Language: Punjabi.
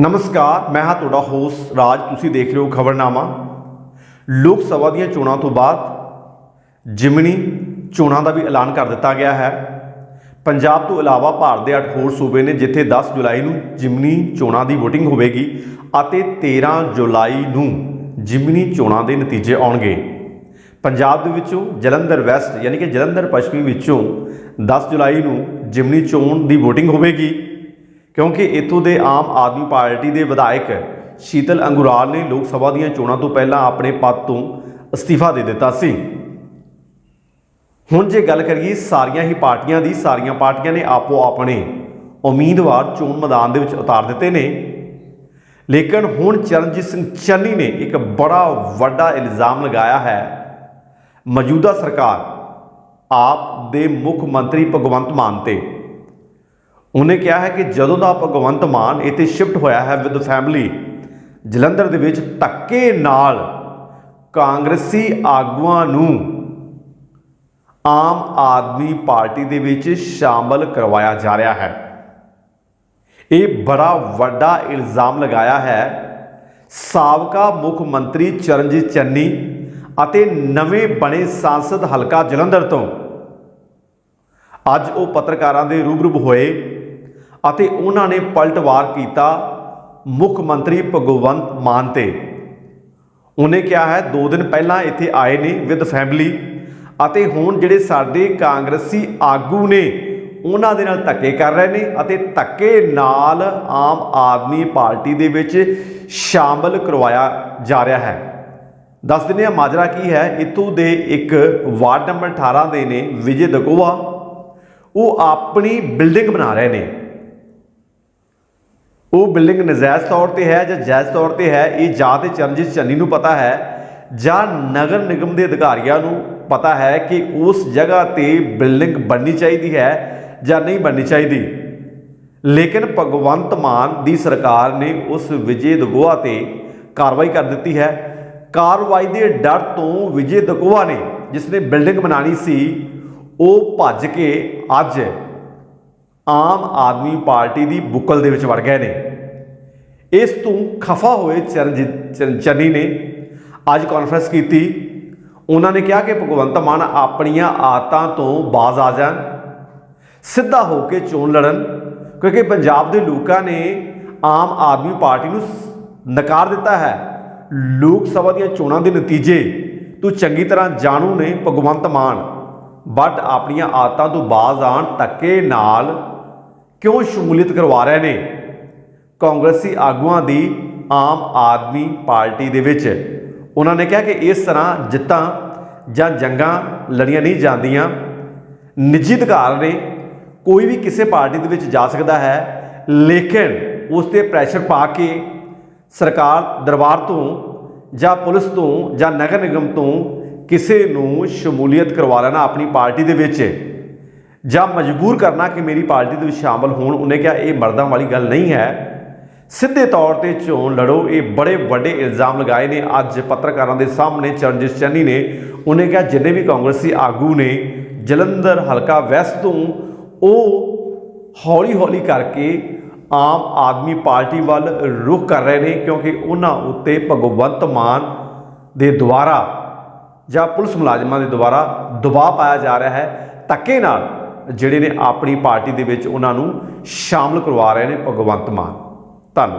ਨਮਸਕਾਰ, ਮੈਂ ਹਾਂ ਤੁਹਾਡਾ ਹੋਸਟ ਰਾਜ। ਤੁਸੀਂ ਦੇਖ ਰਹੇ ਹੋ ਖਬਰਨਾਮਾ। ਲੋਕ ਸਭਾ ਦੀਆਂ ਚੋਣਾਂ ਤੋਂ ਬਾਅਦ ਜਿਮਨੀ ਚੋਣਾਂ ਦਾ ਵੀ ਐਲਾਨ ਕਰ ਦਿੱਤਾ ਗਿਆ ਹੈ। ਪੰਜਾਬ ਤੋਂ ਇਲਾਵਾ ਭਾਰਤ ਦੇ 8 ਹੋਰ ਸੂਬੇ ਨੇ ਜਿੱਥੇ 10 ਜੁਲਾਈ ਨੂੰ ਜਿਮਨੀ ਚੋਣਾਂ ਦੀ VOTING ਹੋਵੇਗੀ ਅਤੇ 13 ਜੁਲਾਈ ਨੂੰ ਜਿਮਨੀ ਚੋਣਾਂ ਦੇ ਨਤੀਜੇ ਆਉਣਗੇ। ਪੰਜਾਬ ਦੇ ਵਿੱਚੋਂ ਜਲੰਧਰ ਵੈਸਟ, ਯਾਨੀ ਕਿ ਜਲੰਧਰ ਪੱਛਮੀ ਵਿੱਚੋਂ 10 ਜੁਲਾਈ ਨੂੰ ਜਿਮਨੀ ਚੋਣ ਦੀ VOTING ਹੋਵੇਗੀ। ਕਿਉਂਕਿ ਇੱਥੋਂ ਦੇ ਆਮ ਆਦਮੀ ਪਾਰਟੀ ਦੇ ਵਿਧਾਇਕ ਸ਼ੀਤਲ ਅੰਗੁਰਾਲ ਨੇ ਲੋਕ ਸਭਾ ਦੀਆਂ ਚੋਣਾਂ ਤੋਂ ਪਹਿਲਾਂ ਆਪਣੇ ਪਦ ਤੋਂ ਅਸਤੀਫਾ ਦੇ ਦਿੱਤਾ ਸੀ। ਹੁਣ ਜੇ ਗੱਲ ਕਰੀਏ, ਸਾਰੀਆਂ ਹੀ ਪਾਰਟੀਆਂ ਦੀ, ਸਾਰੀਆਂ ਪਾਰਟੀਆਂ ਨੇ ਆਪੋ ਆਪਣੇ ਉਮੀਦਵਾਰ ਚੋਣ ਮੈਦਾਨ ਦੇ ਵਿੱਚ ਉਤਾਰ ਦਿੱਤੇ ਨੇ। ਲੇਕਿਨ ਹੁਣ ਚਰਨਜੀਤ ਸਿੰਘ ਚੰਨੀ ਨੇ ਇੱਕ ਬੜਾ ਵੱਡਾ ਇਲਜ਼ਾਮ ਲਗਾਇਆ ਹੈ। ਮੌਜੂਦਾ ਸਰਕਾਰ ਆਪ ਦੇ ਮੁੱਖ ਮੰਤਰੀ ਭਗਵੰਤ ਮਾਨ ਤੇ। ਉਹਨੇ ਕਿਹਾ ਹੈ ਕਿ ਜਦੋਂ ਦਾ ਭਗਵੰਤ ਮਾਨ ਇੱਥੇ ਸ਼ਿਫਟ ਹੋਇਆ ਹੈ ਵਿਦ ਫੈਮਿਲੀ ਜਲੰਧਰ ਦੇ ਵਿੱਚ ਧੱਕੇ ਨਾਲ ਕਾਂਗਰਸੀ ਆਗੂਆਂ ਨੂੰ ਆਮ ਆਦਮੀ ਪਾਰਟੀ ਦੇ ਵਿੱਚ ਸ਼ਾਮਲ ਕਰਵਾਇਆ ਜਾ ਰਿਹਾ ਹੈ। ਇਹ ਬੜਾ ਵੱਡਾ ਇਲਜ਼ਾਮ ਲਗਾਇਆ ਹੈ। ਸਾਬਕਾ ਮੁੱਖ ਮੰਤਰੀ ਚਰਨਜੀਤ ਚੰਨੀ ਅਤੇ ਨਵੇਂ ਬਣੇ ਸੰਸਦ ਹਲਕਾ ਜਲੰਧਰ ਤੋਂ। ਅੱਜ ਉਹ ਪੱਤਰਕਾਰਾਂ ਦੇ ਰੂਬਰੂ ਹੋਏ। ਅਤੇ ਉਹਨਾਂ ਨੇ ਪਲਟਵਾਰ ਕੀਤਾ ਮੁੱਖ ਮੰਤਰੀ ਭਗਵੰਤ ਮਾਨ ਤੇ। ਉਹਨੇ ਕਿਹਾ ਹੈ 2 ਦਿਨ ਪਹਿਲਾਂ ਇੱਥੇ ਆਏ ਨੇ ਵਿਦ ਫੈਮਿਲੀ ਅਤੇ ਹੁਣ ਜਿਹੜੇ ਸਾਡੇ ਕਾਂਗਰਸੀ ਆਗੂ ਨੇ, ਉਹਨਾਂ ਦੇ ਨਾਲ ਧੱਕੇ ਕਰ ਰਹੇ ਨੇ ਅਤੇ ਧੱਕੇ ਨਾਲ ਆਮ ਆਦਮੀ ਪਾਰਟੀ ਦੇ ਵਿੱਚ ਸ਼ਾਮਲ ਕਰਵਾਇਆ ਜਾ ਰਿਹਾ ਹੈ। ਦੱਸ ਦਿੰਦੇ ਆ ਮਾਜਰਾ ਕੀ ਹੈ। ਇਤੋਂ ਦੇ ਇੱਕ ਵਾਰਡ ਨੰਬਰ 18 ਦੇ ਨੇ ਵਿਜੇ ਦਗੋਵਾ ਉਹ ਆਪਣੀ ਬਿਲਡਿੰਗ ਬਣਾ ਰਹੇ ਨੇ। ਉਹ ਬਿਲਡਿੰਗ ਨਜਾਇਜ਼ ਤੌਰ ਤੇ ਹੈ ਜਾਂ ਜਾਇਜ਼ ਤੌਰ ਤੇ ਹੈ, ਇਹ ਜਾਂ ਤੇ ਚਰਨਜੀਤ ਚੰਨੀ ਨੂੰ ਪਤਾ ਹੈ, ਜਾਂ ਨਗਰ ਨਿਗਮ ਦੇ ਅਧਿਕਾਰੀਆਂ ਨੂੰ ਪਤਾ ਹੈ ਕਿ ਉਸ ਜਗ੍ਹਾ ਤੇ ਬਿਲਡਿੰਗ ਬਣਨੀ ਚਾਹੀਦੀ ਹੈ ਜਾਂ ਨਹੀਂ ਬਣਨੀ ਚਾਹੀਦੀ। ਲੇਕਿਨ ਭਗਵੰਤ ਮਾਨ ਦੀ ਸਰਕਾਰ ਨੇ ਉਸ ਵਿਜੇ ਦਗੋਆ ਤੇ ਕਾਰਵਾਈ ਕਰ ਦਿੱਤੀ ਹੈ। ਕਾਰਵਾਈ ਦੇ ਡਰ ਤੋਂ ਵਿਜੇ ਦਗੋਆ ਨੇ, ਜਿਸ ਨੇ ਬਿਲਡਿੰਗ ਬਣਾਣੀ ਸੀ, ਉਹ ਭੱਜ ਕੇ ਅੱਜ ਆਮ ਆਦਮੀ ਪਾਰਟੀ ਦੀ ਬੁੱਕਲ ਦੇ ਵਿੱਚ ਵੜ ਗਏ ਨੇ। ਇਸ ਤੋਂ ਖਫਾ ਹੋਏ ਚਰਨਜੀਤ, ਚਰਨ- ਚੰਨੀ ਨੇ ਅੱਜ ਕਾਨਫਰੰਸ ਕੀਤੀ। ਉਹਨਾਂ ਨੇ ਕਿਹਾ ਕਿ ਭਗਵੰਤ ਮਾਨ ਆਪਣੀਆਂ ਆਦਤਾਂ ਤੋਂ ਬਾਜ਼ ਆ ਜਾਣ, ਸਿੱਧਾ ਹੋ ਕੇ ਚੋਣ ਲੜਨ, ਕਿਉਂਕਿ ਪੰਜਾਬ ਦੇ ਲੋਕਾਂ ਨੇ ਆਮ ਆਦਮੀ ਪਾਰਟੀ ਨੂੰ ਨਕਾਰ ਦਿੱਤਾ ਹੈ। ਲੋਕ ਸਭਾ ਦੀਆਂ ਚੋਣਾਂ ਦੇ ਨਤੀਜੇ ਤੂੰ ਚੰਗੀ ਤਰ੍ਹਾਂ ਜਾਣੂ ਨੇ ਭਗਵੰਤ ਮਾਨ। ਬਟ ਆਪਣੀਆਂ ਆਦਤਾਂ ਤੋਂ ਬਾਜ਼ ਆਣ ਧੱਕੇ ਨਾਲ ਕਿਉਂ ਸ਼ਮੂਲੀਅਤ ਕਰਵਾ ਰਹੇ ਨੇ? ਕਾਂਗਰਸੀ ਆਗੂਆਂ ਦੀ ਆਮ ਆਦਮੀ ਪਾਰਟੀ ਦੇ ਵਿੱਚ ਉਹਨਾਂ ਨੇ ਕਿਹਾ ਕਿ ਇਸ ਤਰ੍ਹਾਂ ਜਿੱਤਾਂ ਜਾਂ ਜੰਗਾਂ ਲੜੀਆਂ ਨਹੀਂ ਜਾਂਦੀਆਂ। ਨਿੱਜੀ ਅਧਿਕਾਰ ਨੇ ਕੋਈ ਵੀ ਕਿਸੇ ਪਾਰਟੀ ਦੇ ਵਿੱਚ ਜਾ ਸਕਦਾ ਹੈ, ਲੇਕਿਨ ਉਸ ਤੇ ਪ੍ਰੈਸ਼ਰ ਪਾ ਕੇ ਸਰਕਾਰ ਦਰਬਾਰ ਤੋਂ ਜਾਂ ਪੁਲਿਸ ਤੋਂ ਜਾਂ ਨਗਰ ਨਿਗਮ ਤੋਂ ਕਿਸੇ ਨੂੰ ਸ਼ਮੂਲੀਅਤ ਕਰਵਾ ਲੈਣਾ ਆਪਣੀ ਪਾਰਟੀ ਦੇ ਵਿੱਚ। ਜਾਂ ਮਜਬੂਰ ਕਰਨਾ ਕਿ ਮੇਰੀ ਪਾਰਟੀ ਦੇ ਵਿੱਚ ਸ਼ਾਮਲ ਹੋਣ, ਉਹਨੇ ਕਿਹਾ ਇਹ ਮਰਦਾਂ ਵਾਲੀ ਗੱਲ ਨਹੀਂ ਹੈ। ਸਿੱਧੇ ਤੌਰ ਤੇ ਚੋਣ ਲੜੋ, ਇਹ ਬੜੇ ਵੱਡੇ ਇਲਜ਼ਾਮ ਲਗਾਏ ਨੇ। ਅੱਜ ਪੱਤਰਕਾਰਾਂ ਦੇ ਸਾਹਮਣੇ ਚਰਨਜੀਤ ਚੰਨੀ ਨੇ, ਉਹਨੇ ਕਿਹਾ ਜਿੰਨੇ ਵੀ ਕਾਂਗਰਸੀ ਆਗੂ ਨੇ, ਜਲੰਧਰ ਹਲਕਾ ਵੈਸਟ ਤੋਂ, ਉਹ ਹੌਲੀ-ਹੌਲੀ ਕਰਕੇ ਆਮ ਆਦਮੀ ਪਾਰਟੀ ਵੱਲ ਰੁਖ ਕਰ ਰਹੇ ਨੇ, ਕਿਉਂਕਿ ਉਹਨਾਂ ਉੱਤੇ ਭਗਵੰਤ ਮਾਨ ਦੇ ਦੁਆਰਾ ਜਾਂ ਪੁਲਿਸ ਮੁਲਾਜ਼ਮਾਂ ਦੇ ਦੁਆਰਾ ਦਬਾਅ ਪਾਇਆ ਜਾ ਰਿਹਾ ਹੈ। ਧੱਕੇ ਨਾਲ ਜਿਹੜੇ ਨੇ ਆਪਣੀ ਪਾਰਟੀ ਦੇ ਵਿੱਚ ਉਹਨਾਂ ਨੂੰ ਸ਼ਾਮਲ ਕਰਵਾ ਰਹੇ ਨੇ ਭਗਵੰਤ ਮਾਨ। ਧੰਨਵਾਦ।